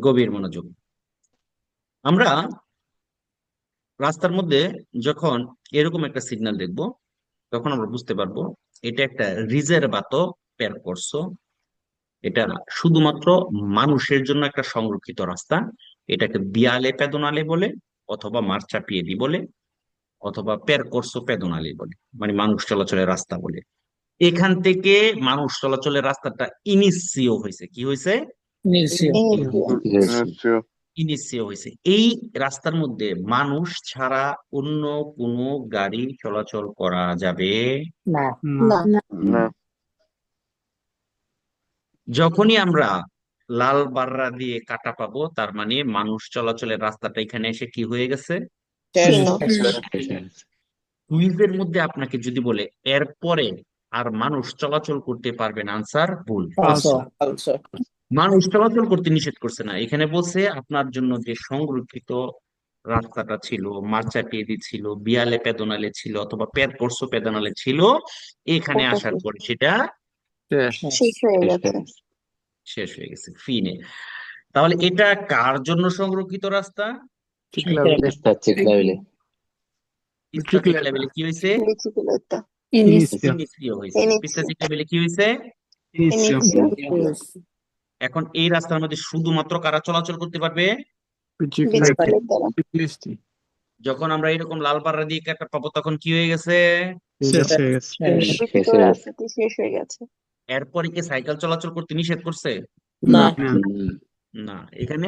গভীর মনোযোগ। আমরা রাস্তার মধ্যে যখন এরকম একটা সিগন্যাল দেখব, তখন আমরা বুঝতে পারব এটা একটা রিজার্ভাত করছ এটা শুধুমাত্র মানুষের জন্য একটা সংরক্ষিত রাস্তা। এটাকে বিয়ালে পেদনালে বলে, অথবা মার্চাপিয়েদি বলে, অথবা পেরকোর্সো পেদনালি বলে মানে মানুষ চলাচলের রাস্তা বলে। এখান থেকে মানুষ চলাচলের রাস্তাটা ইনিসিও হয়েছে। কি হয়েছে? ইনিসিও হয়েছে এই রাস্তার মধ্যে মানুষ ছাড়া অন্য কোনো গাড়ি চলাচল করা যাবে? না। না। যখনই আমরা লাল বাররা দিয়ে কাটা পাবো তার মানে মানুষ চলাচলের রাস্তাটা এখানে এসে কি হয়ে গেছে? কুইজের মধ্যে আপনাকে যদি বলে এরপরে আর মানুষ চলাচল করতে পারবে না আনসার ভুল। মানুষ চলাচল করতে নিষেধ করছে না। এখানে বলছে আপনার জন্য যে সংরক্ষিত রাস্তাটা ছিল মার্চাপিয়েদি ছিল বিয়ালে পেদনালে ছিল অথবা পের পরশু পেদনালে ছিল এখানে আসার পর সেটা শেষ। হয়ে গেছে। শেষ হয়ে গেছে ফিনে তাহলে এটা কার জন্য সংরক্ষিত রাস্তা? কি হয়েছে? কি হয়েছে? এখন এই রাস্তার মধ্যে শুধুমাত্র কারা চলাচল করতে পারবে? যখন আমরা এরকম লাল পাড়া দিয়ে কাটা পাবো তখন কি হয়ে গেছে? হয়ে এরপরে কি সাইকেল চলাচল করতে নিষেধ করছে? না। না। এখানে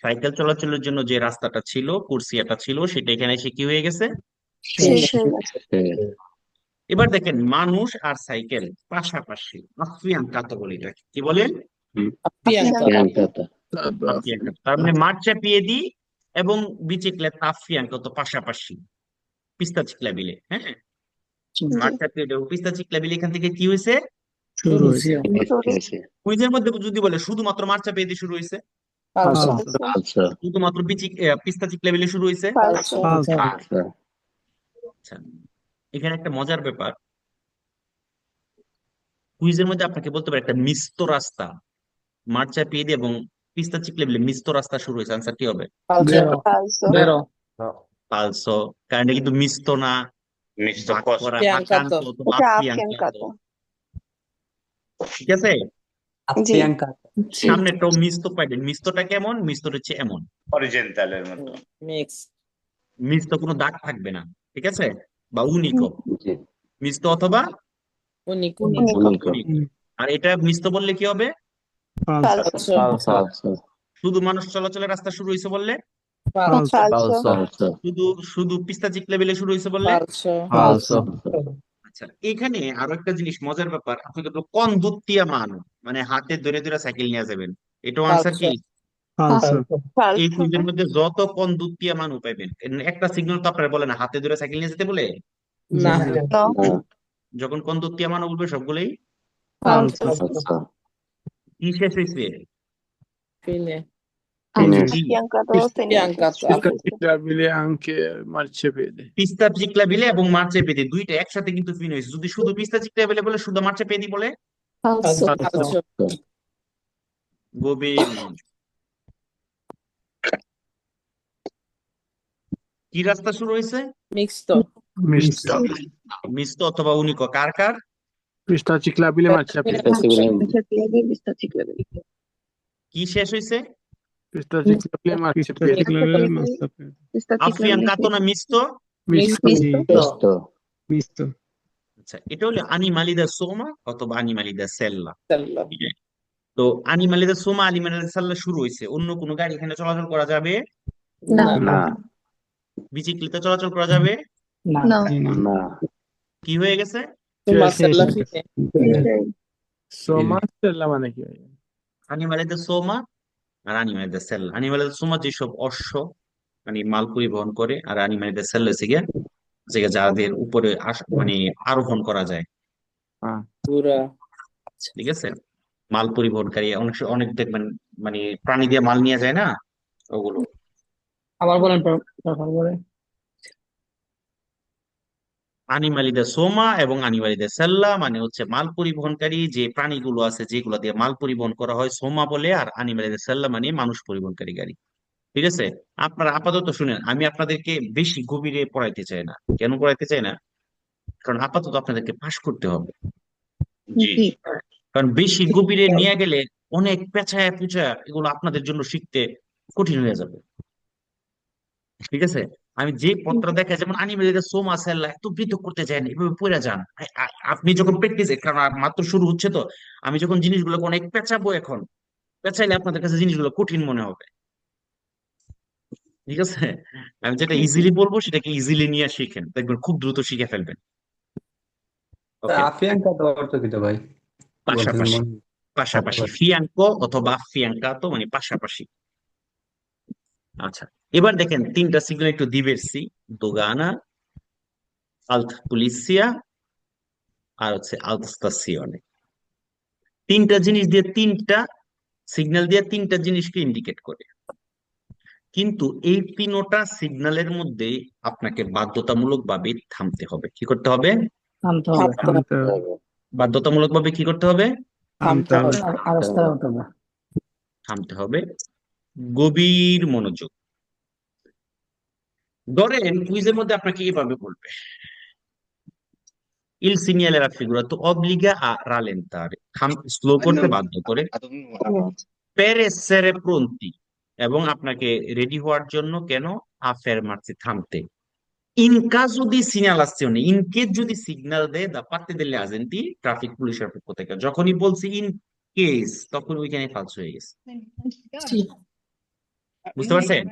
সাইকেল চলাচলের জন্য যে রাস্তাটা ছিল কুর্সিয়াটা ছিল সেটা এখানে এসে কি হয়ে গেছে? শেষ হয়ে গেছে। এবার দেখেন মানুষ আর সাইকেল পাশাপাশি বলে এটাকে কি বলেন তার মানে মার্চাপিয়েদি এবং বিচিক্লেতা আফিয়াঙ্কাতো পাশাপাশি। পিস্তা চিকলাবিলে হ্যাঁ? মার্চাপিয়েদি এবং পিস্তা চিকলাবিলে এখান থেকে কি হয়েছে? কুইজের মধ্যে যদি বলে শুধুমাত্র মার্চাপিয়েদি শুরু হয়েছে? শুধুমাত্র পিস্তা চিকলাবিলে শুরু হয়েছে? আচ্ছা এখানে একটা মজার ব্যাপার। কুইজের মধ্যে আপনাকে বলতে পারে একটা মিস্ত রাস্তা। মার্চা পেয়ে দিয়ে এবং পিস্তা চিকলে বলে মিস্ত রাস্তা শুরু হয়েছে। আনসার কি হবে? পালসো। কারণ এটা কিন্তু মিস্ত না। আফিয়াঙ্কাতো ঠিক আছে? জি। সামনেটাও মিস্ত পাইবেন মিস্তটা কেমন? মিস্তটা হচ্ছে এমন। এর মতো। মিক্স মিস্ত কোনো দাগ থাকবে না। ঠিক আছে? বা উনিকো মিস্ত অথবা উনিক আর এটা মিস্ত বললে কি হবে? শুধু মানুষ চলাচলের রাস্তা শুরু হয়েছে বললে? শুধু শুধু পিস্তা চিকলে বেলে শুরু হয়েছে বললে? আচ্ছা এখানে আরও একটা জিনিস মজার ব্যাপার। আপনাকে তো কন্দুত্তিয়া মান? মানে হাতে ধরে ধরে সাইকেল নিয়ে যাবেন। এটাও আনসার কি? এই কুইজের মধ্যে যত কন্দুত্তিয়া মান পাইবেন একটা সিগন্যাল তো আপনারা বলে না হাতে ধরে সাইকেল নিয়ে যেতে বলে? না। যখন কন্দুত্তিয়া মান বলবে সবগুলোই? পিস্তা চিকলা বিলে এবং পেদি দুইটা একসাথে কিন্তু ফিন হয়েছে। যদি শুধু পিস্তা চিকলা বিলে বলে? শুধু মার্চে পেদি বলে গভীর কি রাস্তা শুরু হয়েছে? অথবা উনিকো কার কার? Pista ciclabile marciapiede. কি শেষ. আফিয়ান না মিস্ত. Misto. আচ্ছা এটা হলো আনিমালিদা সোমা অথবা আনিমালিদা সেল্লা। সেল্লা। তো আনিমালিদা সোমা আনিমালিদা সেল্লা শুরু হয়েছে অন্য কোনো গাড়ি এখানে চলাচল করা যাবে? না। না। চলাচল করা যাবে? না। কি হয়ে গেছে? সেল্লা মানে কি হয়? সোমা আর সেল্লা সোমা যেসব অশ্ব মানে মাল পরিবহন করে আর আনিমালিদা সেল্লা হচ্ছে গিয়া যে যাদের উপরে আস- মানে আরোহণ করা যায় পুরা ঠিক আছে মাল পরিবহনকারী অনেক অনেক দেখবেন মানে প্রাণী দিয়ে মাল নিয়ে যায় না ওগুলো আবার বলেন আনিমালিদা সোমা এবং আনিমালিদা সেল্লা মানে হচ্ছে মাল পরিবহনকারী যে প্রাণীগুলো আছে যেগুলো দিয়ে মাল পরিবহন করা হয় সোমা বলে আর আনিমালিদা সেল্লা মানে মানুষ পরিবহনকারী গাড়ি। ঠিক আছে? আপনারা আপাতত শুনেন আমি আপনাদেরকে বেশি গভীরে পড়াইতে চাই না। কেন পড়াইতে চাই না? কারণ আপাতত আপনাদেরকে পাশ করতে হবে। জি। কারণ বেশি গভীরে নিয়ে গেলে অনেক পেঁচায় পুচা এগুলো আপনাদের জন্য শিখতে কঠিন হয়ে যাবে। ঠিক আছে? আমি যে পত্র দেখা যেমন আনিমেলিতে সোমা সেল্লা এত পৃথক করতে চাই না এভাবে পড়ে যান। আপনি যখন প্র্যাকটিস কারণ মাত্র শুরু হচ্ছে তো আমি যখন জিনিসগুলো অনেক পেঁচাবো এখন পেঁচাইলে আপনাদের কাছে জিনিসগুলো কঠিন মনে হবে। ঠিক আছে? আমি যেটা ইজিলি বলব সেটাকে ইজিলি নিয়ে শিখেন দেখবেন খুব দ্রুত শিখে ফেলবেন। আফিয়াঙ্কা তো অর্থ কিটা ভাই। পাশাপাশি পাশাপাশি পাশাপাশি। ফিয়াঙ্কো অথবা ফিয়াঙ্কা তো মানে পাশাপাশি। আচ্ছা এবার দেখেন তিনটা সিগন্যাল একটু দিবেরসি দোগানা আলত পুলিশিয়া আর হচ্ছে আলতাস্তাসিওনে তিনটা জিনিস দিয়ে তিনটা সিগন্যাল দিয়ে তিনটা জিনিসকে ইন্ডিকেট করে। কিন্তু এই তিনোটা সিগন্যালের মধ্যে আপনাকে বাধ্যতামূলক ভাবে থামতে হবে। কি করতে হবে? থামতে হবে। থামতে হবে। বাধ্যতামূলক ভাবে কি করতে হবে। থামতে হবে। গভীর মনোযোগ। ধরেন কুইজের মধ্যে আপনাকে এভাবে বলবে il segnale raffigurato obbliga a rallentare slow করতে বাধ্য করে। per essere pronti এবং আপনাকে রেডি হওয়ার জন্য কেন a fermarsi থামতে। in caso di segnalazione in case যদি সিগন্যাল দেয় da parte delle agenti traffic পুলিশের পক্ষ থেকে। যখনই বলছি ইন কেস তখন ওইখানে ফালস হয়ে গেছে। বুঝতে পারছেন?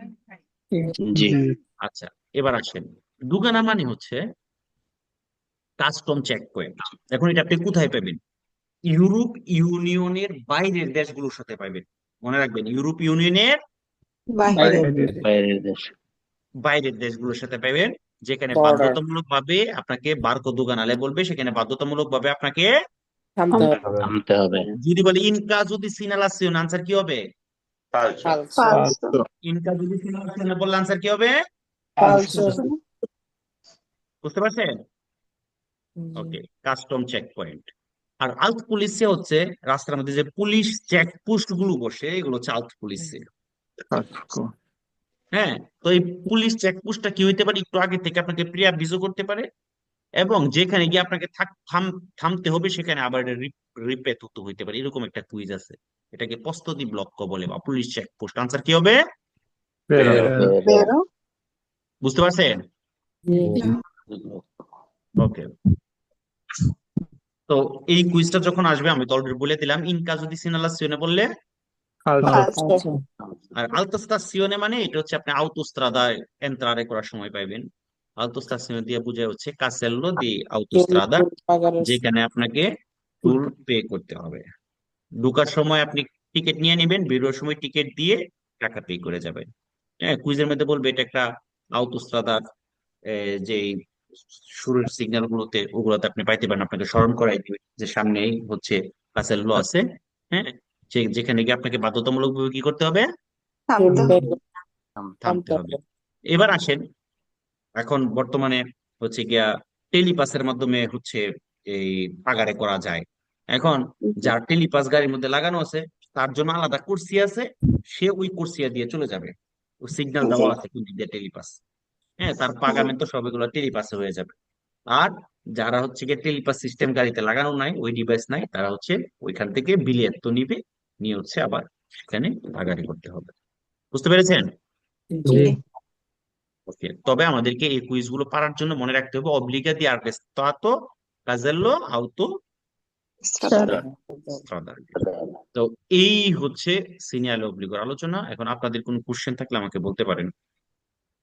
জি। আচ্ছা এবার আসেন। দুগানা মানে হচ্ছে কাস্টম চেক পয়েন্ট। এখন এটা আপনি কোথায় পাবেন? ইউরোপ ইউনিয়নের বাইরের দেশগুলোর সাথে পাবেন। মনে রাখবেন ইউরোপ ইউনিয়নের বাইরে বাইরের দেশগুলোর সাথে পাবেন যেখানে. বাধ্যতামূলক ভাবে আপনাকে বারকো দোকানালে বলবে সেখানে বাধ্যতামূলক ভাবে আপনাকে থামতে হবে। যদি বলে ইনকা যদি সিনালাসিওন আনসার কি হবে? ফালসো ফালসো ইনকা যদি সিনালাসিওন বললে আনসার কি হবে বুঝতে পারছেন ওকে কাস্টম চেক পয়েন্ট আর আল্ট পুলিশে হচ্ছে রাস্তার মধ্যে যে পুলিশ চেক পোস্টগুলো বসে এগুলো হচ্ছে আল্ট পুলিশে হ্যাঁ তো এই পুলিশ চেকপোস্টটা কি হইতে পারে? একটু আগে থেকে আপনাকে প্রি অ্যাভিজও করতে পারে। এবং যেখানে গিয়ে আপনাকে থাম থামতে হবে সেখানে আবার রিপে থুতু হইতে পারে। এরকম একটা কুইজ আছে। এটাকে প্রস্তুতি ব্লক বলে বা পুলিশ চেকপোস্ট আনসার কি হবে? বুঝতে পারছেন? ওকে তো এই কুইজটা যখন আসবে আমি তো অলরেডি বলে দিলাম ইনকা যদি সিনালাসিওনে বললে? আর আলতোস্তাসিওনে মানে এটা হচ্ছে আপনি আউতোস্ত্রাদায় এন্ট্রারে করার সময় পাইবেন। আলতোস্তাসিওনে দিয়ে বোঝায় হচ্ছে কাসেল্লো দি আউতোস্ত্রাদা যেখানে আপনাকে টুল পে করতে হবে। ঢোকার সময় আপনি টিকিট নিয়ে নেবেন বেরোর সময় টিকিট দিয়ে টাকা পে করে যাবেন। হ্যাঁ কুইজের মধ্যে বলবে এটা একটা আউতোস্ত্রাদার যে শুরুর সিগন্যাল গুলোতে ওগুলোতে আপনি পাইতে পারেন আপনাকে স্মরণ করাই দিবে যে সামনেই হচ্ছে কাসেল্লো আছে হ্যাঁ যে যেখানে গিয়ে আপনাকে বাধ্যতামূলক ভাবে কি করতে হবে? থামতে হবে। এবার আসেন এখন বর্তমানে হচ্ছে গিয়া টেলিপাসের মাধ্যমে হচ্ছে এই পাগারে করা যায়। এখন যার টেলিপাস গাড়ির মধ্যে লাগানো আছে তার জন্য আলাদা কুর্সি আছে সে ওই কুর্সিয়া দিয়ে চলে যাবে। ও সিগন্যাল দেওয়া আছে কোন দিক দিয়ে টেলিপাস। হ্যাঁ তার পাগামেন্ট তো সবগুলো টেলিপাসে হয়ে যাবে। আর যারা হচ্ছে গিয়ে টেলিপাস সিস্টেম গাড়িতে লাগানো নাই ওই ডিভাইস নাই তারা হচ্ছে ওইখান থেকে বিলিয়ন তো নিবে নিয়ে হচ্ছে আবার সেখানে ভাগাড়ি করতে হবে। বুঝতে পেরেছেন? ওকে তবে আমাদেরকে এই কুইজগুলো পারার জন্য মনে রাখতে হবে অব্লিগা দি arrestato casello auto strada তো এই হচ্ছে সিনিয়ার অব্লিগর আলোচনা। এখন আপনাদের কোনো কোশ্চেন থাকলে আমাকে বলতে পারেন।